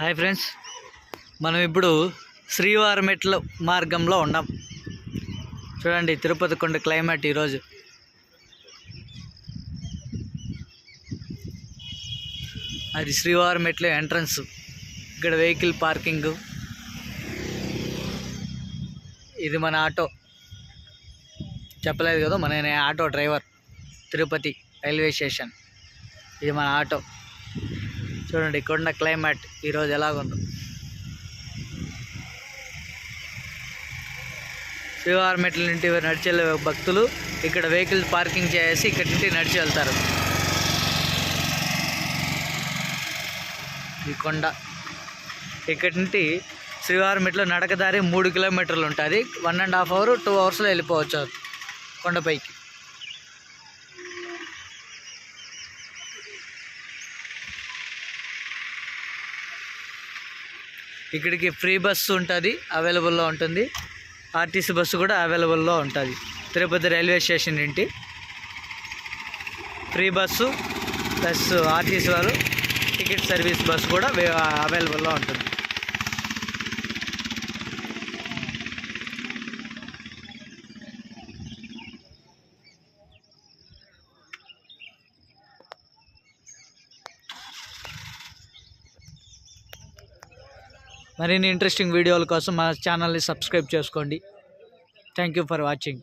Hi friends మనం ఇప్పుడు శ్రీవారమెట్ల మార్గంలో ఉన్నాం. చూడండి తిరుపతి కొండ క్లైమేట్ ఈరోజు. అది శ్రీవారమెట్ల ఎంట్రన్స్ ఇక్కడ వెహికల్ పార్కింగ్. ఇది మన ఆటో. చెప్పలేదు కదా మన auto driver Tirupati. Railway station. ఇది మన ఆటో. చూడండి ఇక్కడున్న క్లైమేట్ ఈరోజు ఎలాగుందో. శ్రీవారం మెట్ల నుండి నడిచి వెళ్ళే భక్తులు ఇక్కడ వెహికల్ పార్కింగ్ చేసి ఇక్కడి నుండి నడిచి వెళ్తారు. ఈ కొండ. ఇక్కడి నుండి శ్రీవారి మెట్లో నడకదారి మూడు కిలోమీటర్లు ఉంటుంది. One and half hour two అవర్స్లో వెళ్ళిపోవచ్చు కొండపైకి. ఇక్కడికి ఫ్రీ బస్సు ఉంటుంది అవైలబుల్లో ఉంటుంది. ఆర్టీసీ బస్సు కూడా అవైలబుల్లో ఉంటుంది. తిరుపతి రైల్వే స్టేషన్ నుండి ఫ్రీ బస్సు ప్లస్ ఆర్టీసీ వారు టికెట్ సర్వీస్ బస్సు కూడా అవైలబుల్లో ఉంటుంది. మరిన్ని ఇంట్రెస్టింగ్ వీడియోల కోసం మా ఛానల్ని సబ్స్క్రైబ్ చేసుకోండి. Thank you for watching